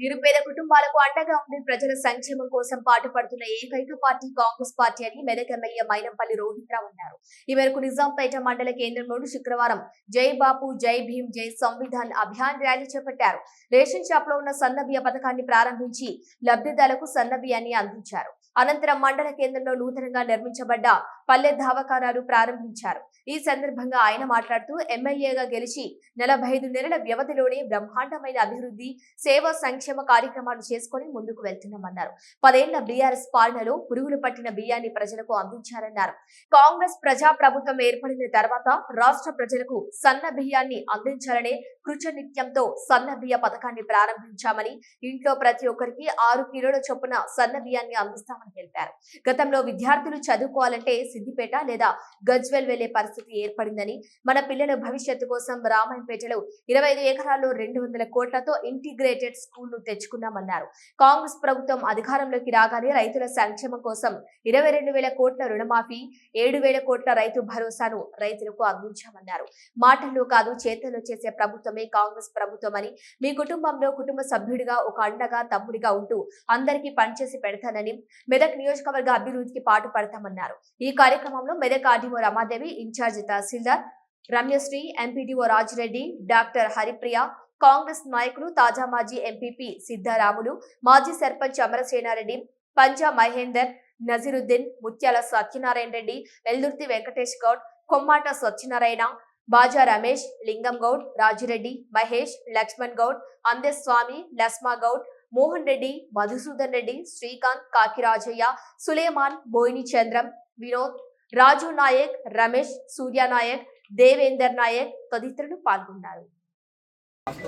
నిరుపేద కుటుంబాలకు అండగా ఉండి ప్రజల సంక్షేమం కోసం పాటుపడుతున్న ఏకైక పార్టీ కాంగ్రెస్ పార్టీ అని మెదక్ ఎమ్మెల్యే మైనంపల్లి రోహిత్రావు అన్నారు. ఈ మేరకు నిజాంపేట మండల కేంద్రంలోని శుక్రవారం జై బాపు జై భీం జై సంవిధాన్ అభియాన్ ర్యాలీ చేపట్టారు. రేషన్ షాప్లో ఉన్న సన్నబియ్య పథకాన్ని ప్రారంభించి లబ్ధిదారులకు సన్నబియ్యాన్ని అందించారు. అనంతరం మండల కేంద్రంలో నూతనంగా నిర్మించబడ్డ పల్లె ధావకారాలు ప్రారంభించారు. ఈ సందర్భంగా ఆయన మాట్లాడుతూ ఎమ్మెల్యేగా గెలిచి నలభై ఐదు నెలల వ్యవధిలోనే బ్రహ్మాండమైన అభివృద్ధి సేవా సంక్షేమ కార్యక్రమాలు చేసుకుని ముందుకు వెళ్తున్నామన్నారు. పదేళ్ళ బీఆర్ఎస్ పాలనలో పురుగులు పట్టిన బియ్యాన్ని ప్రజలకు అందించారన్నారు. కాంగ్రెస్ ప్రజా ప్రభుత్వం ఏర్పడిన తర్వాత రాష్ట్ర ప్రజలకు సన్న బియ్యాన్ని అందించాలనే కృచనిత్యంతో సన్న బియ్య పథకాన్ని ప్రారంభించామని ఇంట్లో ప్రతి ఒక్కరికి ఆరు కిలోల చొప్పున సన్న బియ్యాన్ని అందిస్తామని తెలిపారు. గతంలో విద్యార్థులు చదువుకోవాలంటే సిద్దిపేట లేదా గజ్వెల్ వెళ్ళే పరిస్థితి పరిస్థితి ఏర్పడిందని మన పిల్లల భవిష్యత్తు కోసం రామాయణపేటలో ఇరవై ఐదు ఎకరాల్లో రెండు వందల కోట్లతో ఇంటిగ్రేటెడ్ స్కూల్ను తెచ్చుకున్నామన్నారు కాంగ్రెస్ ప్రభుత్వం అధికారంలోకి రాగానే రైతుల సంక్షేమం కోసం ఇరవై రెండు వేల కోట్ల రుణమాఫీ ఏడు వేల కోట్ల రైతు భరోసాను రైతులకు అందించామన్నారు. మాటల్లో కాదు చేతల్లో చేసే ప్రభుత్వమే కాంగ్రెస్ ప్రభుత్వం అని మీ కుటుంబంలో కుటుంబ సభ్యుడిగా ఒక అండగా తమ్ముడిగా ఉంటూ అందరికీ పనిచేసి పెడతానని మెదక్ నియోజకవర్గ అభివృద్ధికి పాటు పడతామన్నారు ఈ కార్యక్రమంలో Medak RDO Ramadevi incharge tahsildar Ramyasri MPDO Rajireddy doctor Haripriya Congress నాయకులు తాజా మాజీ ఎంపీపీ సిద్ధారాములు మాజీ సర్పంచ్ అమరసేనారెడ్డి పంజా మహేందర్ నజీరుద్దీన్ ముత్యాల సత్యనారాయణ రెడ్డి వెల్దుర్తి వెంకటేష్ గౌడ్ కొమ్మాట సత్యనారాయణ బాజా రమేష్ లింగం గౌడ్ రాజిరెడ్డి మహేష్ లక్ష్మణ్ గౌడ్ అందెస్వామి లస్మా గౌడ్ మోహన్ రెడ్డి మధుసూదన్ రెడ్డి శ్రీకాంత్ కాకిరాజయ్య సులేమాన్ బోయిని చంద్రం వినోద్ రాజు నాయక్ రమేష్ సూర్య నాయక్ దేవేందర్ నాయక్ తదితరులు పాల్గొన్నారు.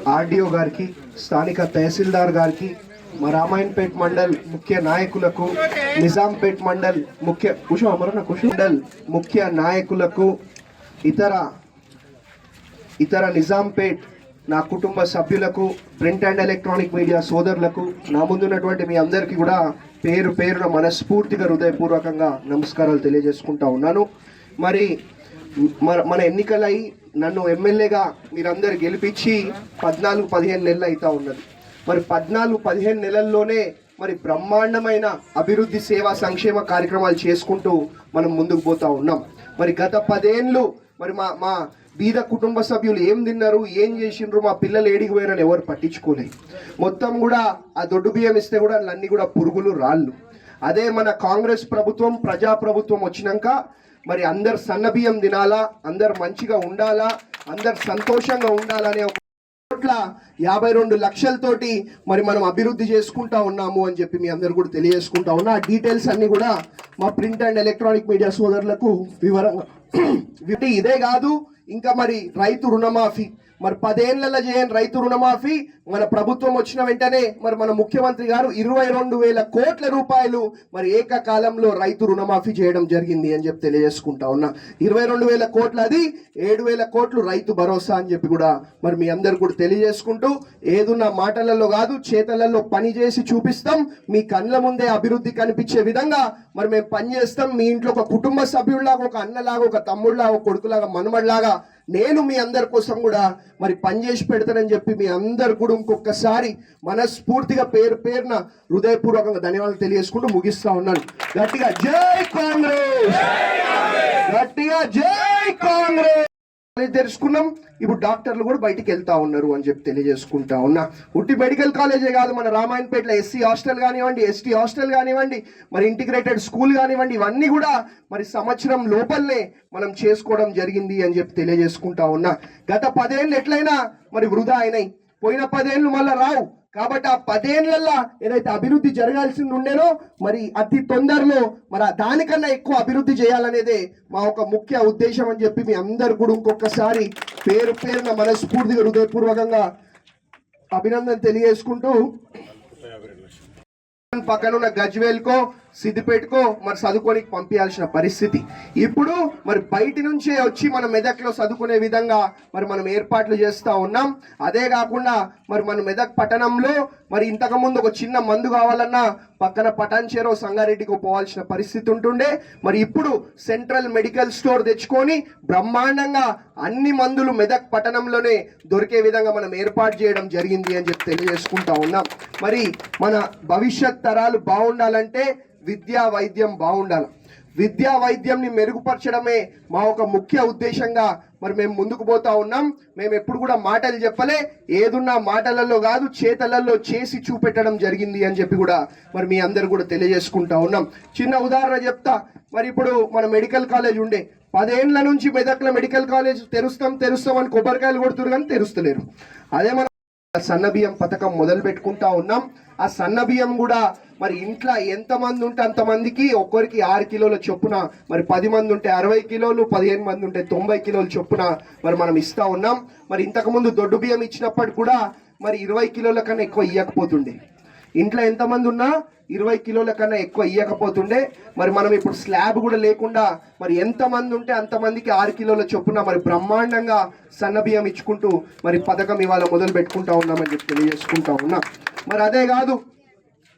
ఆర్డీఓ గారికి స్థానిక తహసీల్దార్ గారికి మా రామాయణపేట్ మండల్ ముఖ్య నాయకులకు నిజాంపేట్ మండల్ ముఖ్య కుషు అమరణ కుషు మండల్ ముఖ్య నాయకులకు ఇతర ఇతర నిజాంపేట్ నా కుటుంబ సభ్యులకు ప్రింట్ అండ్ ఎలక్ట్రానిక్ మీడియా సోదరులకు నా ముందున్నటువంటి మీ అందరికీ కూడా పేరు పేరున మనస్ఫూర్తిగా హృదయపూర్వకంగా నమస్కారాలు తెలియజేసుకుంటా ఉన్నాను. మరి మన మన ఎన్నికలై నన్ను ఎమ్మెల్యేగా మీరందరు గెలిపించి పద్నాలుగు పదిహేను నెలలు అవుతా ఉన్నది. మరి పద్నాలుగు పదిహేను నెలల్లోనే మరి బ్రహ్మాండమైన అభివృద్ధి సేవా సంక్షేమ కార్యక్రమాలు చేసుకుంటూ మనం ముందుకు పోతా ఉన్నాం. మరి గత పదేళ్ళు మరి మా మా బీద కుటుంబ సభ్యులు ఏం తిన్నారు ఏం చేసిండ్రు మా పిల్లలు ఏడికి పోయారని ఎవరు పట్టించుకోలేదు. మొత్తం కూడా ఆ దొడ్డు బియ్యం ఇస్తే కూడా అన్నీ కూడా పురుగులు రాళ్ళు. అదే మన కాంగ్రెస్ ప్రభుత్వం ప్రజా ప్రభుత్వం వచ్చినాక మరి అందరు సన్న బియ్యం తినాలా అందరు మంచిగా ఉండాలా అందరు సంతోషంగా ఉండాలనే ఒక కోట్ల యాభై రెండు లక్షలతోటి మరి మనం అభివృద్ధి చేసుకుంటా ఉన్నాము అని చెప్పి మీ అందరు కూడా తెలియజేసుకుంటా ఉన్నా. ఆ డీటెయిల్స్ అన్ని కూడా మా ప్రింట్ అండ్ ఎలక్ట్రానిక్ మీడియా సోదరులకు వివరంగా. వీటి ఇదే కాదు ఇంకా మరి రైతు రుణమాఫీ మరి పదేళ్ళలో చేయని రైతు రుణమాఫీ. మన ప్రభుత్వం వచ్చిన వెంటనే మరి మన ముఖ్యమంత్రి గారు ఇరవై రెండు వేల కోట్ల రూపాయలు మరి ఏకకాలంలో రైతు రుణమాఫీ చేయడం జరిగింది అని చెప్పి తెలియజేసుకుంటా ఉన్నా. ఇరవై రెండు వేల కోట్ల అది ఏడు వేల కోట్లు రైతు భరోసా అని చెప్పి కూడా మరి మీ అందరు కూడా తెలియజేసుకుంటూ ఏదున్న మాటలలో కాదు చేతలలో పని చేసి చూపిస్తాం. మీ కళ్ళ ముందే అభివృద్ధి కనిపించే విధంగా మరి మేము పని చేస్తాం. మీ ఇంట్లో ఒక కుటుంబ సభ్యుల్లాగా ఒక అన్నలాగా ఒక తమ్ముళ్ళలాగా ఒక కొడుకులాగా మనమడిలాగా నేను మీ అందరి కోసం కూడా మరి పనిచేసి పెడతానని చెప్పి మీ అందరు కూడా ఇంకొకసారి మనస్ఫూర్తిగా పేరు పేరున హృదయపూర్వకంగా ధన్యవాదాలు తెలియజేసుకుంటూ ముగిస్తా ఉన్నాను. గట్టిగా జై కాంగ్రెస్! గట్టిగా జై కాంగ్రెస్! కాలేజ్ తెరుచుకున్నాం. ఇప్పుడు డాక్టర్లు కూడా బయటికి వెళ్తా ఉన్నారు అని చెప్పి తెలియజేసుకుంటా ఉన్నా. ఉట్టి మెడికల్ కాలేజే కాదు మన రామాయణపేటలో ఎస్సీ హాస్టల్ కానివ్వండి ఎస్టీ హాస్టల్ కానివ్వండి మరి ఇంటిగ్రేటెడ్ స్కూల్ కానివ్వండి ఇవన్నీ కూడా మరి సంవత్సరం లోపలనే మనం చేసుకోవడం జరిగింది అని చెప్పి తెలియజేసుకుంటా ఉన్నా. గత పదేళ్ళు ఎట్లయినా మరి వృధా అయినాయి. పోయిన పదేళ్ళు మళ్ళీ రావు. కాబట్టి ఆ పదేళ్ళలో ఏదైతే అభివృద్ధి జరగాల్సింది ఉండేనో మరి అతి తొందరలో మరి దానికన్నా ఎక్కువ అభివృద్ధి చేయాలనేదే మా ఒక ముఖ్య ఉద్దేశం అని చెప్పి మీ అందరు కూడా ఇంకొకసారి పేరు పేరున మనస్ఫూర్తిగా హృదయపూర్వకంగా అభినందన తెలియజేసుకుంటూ. పక్కనున్న గజ్వేల్కో సిద్దిపేటకో మరి చదువుకోనికి పంపించాల్సిన పరిస్థితి. ఇప్పుడు మరి బయటి నుంచే వచ్చి మన మెదక్లో చదువుకునే విధంగా మరి మనం ఏర్పాట్లు చేస్తూ ఉన్నాం. అదే కాకుండా మరి మన మెదక్ పట్టణంలో మరి ఇంతకుముందు ఒక చిన్న మందు కావాలన్నా పక్కన పటాన్చేరో సంగారెడ్డికి పోవాల్సిన పరిస్థితి ఉంటుండే. మరి ఇప్పుడు సెంట్రల్ మెడికల్ స్టోర్ తెచ్చుకొని బ్రహ్మాండంగా అన్ని మందులు మెదక్ పట్టణంలోనే దొరికే విధంగా మనం ఏర్పాటు చేయడం జరిగింది అని చెప్పి తెలియజేసుకుంటా ఉన్నాం. మరి మన భవిష్యత్ తరాలు బాగుండాలంటే విద్యా వైద్యం బాగుండాలి. విద్యా వైద్యంని మెరుగుపరచడమే మా ఒక ముఖ్య ఉద్దేశంగా మరి మేము ముందుకు పోతా ఉన్నాం. మేము ఎప్పుడు కూడా మాటలు చెప్పలే. ఏదున్నా మాటలలో కాదు చేతలలో చేసి చూపెట్టడం జరిగింది అని చెప్పి కూడా మరి మీ అందరు కూడా తెలియజేసుకుంటా ఉన్నాం. చిన్న ఉదాహరణ చెప్తా. మరి ఇప్పుడు మన మెడికల్ కాలేజ్ ఉండే. పదేండ్ల నుంచి మెదక్ల మెడికల్ కాలేజ్ తెరుస్తాం తెరుస్తాం అని కొబ్బరికాయలు కొడుతున్నారు కానీ తెరుస్తలేరు. అదే మన సన్న బియ్యం పథకం మొదలు పెట్టుకుంటా ఉన్నాం. ఆ సన్న బియ్యం కూడా మరి ఇంట్లో ఎంతమంది ఉంటే అంతమందికి ఒక్కరికి ఆరు కిలోల చొప్పున మరి పది మంది ఉంటే అరవై కిలోలు పదిహేను మంది ఉంటే తొంభై కిలోల చొప్పున మరి మనం ఇస్తూ ఉన్నాం. మరి ఇంతకుముందు దొడ్డు బియ్యం ఇచ్చినప్పటికి కూడా మరి ఇరవై కిలోల కన్నా ఎక్కువ ఇవ్వకపోతుండే ఇంట్లో ఎంతమంది ఉన్నా ఇరవై కిలోల కన్నా ఎక్కువ ఇవ్వకపోతుండే మరి మనం ఇప్పుడు స్లాబ్ కూడా లేకుండా మరి ఎంతమంది ఉంటే అంతమందికి ఆరు కిలోల చొప్పున మరి బ్రహ్మాండంగా సన్న బియ్యం ఇచ్చుకుంటూ మరి పథకం ఇవాళ మొదలు పెట్టుకుంటా ఉన్నామని చెప్పి తెలియజేసుకుంటా ఉన్నా. మరి అదే కాదు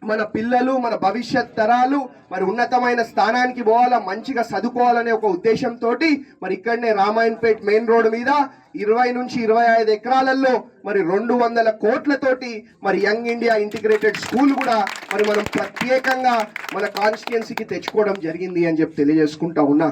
మన పిల్లలు మన భవిష్యత్ తరాలు మరి ఉన్నతమైన స్థానానికి పోవాలా మంచిగా చదువుకోవాలనే ఒక ఉద్దేశంతో మరి ఇక్కడనే రామాయణపేట్ మెయిన్ రోడ్ మీద ఇరవై నుంచి ఇరవై ఐదు ఎకరాలలో మరి రెండు వందల కోట్లతోటి మరి యంగ్ ఇండియా ఇంటిగ్రేటెడ్ స్కూల్ కూడా మరి మనం ప్రత్యేకంగా మన కాన్స్టిట్యున్సీకి తెచ్చుకోవడం జరిగింది అని చెప్పి తెలియజేసుకుంటా ఉన్నా.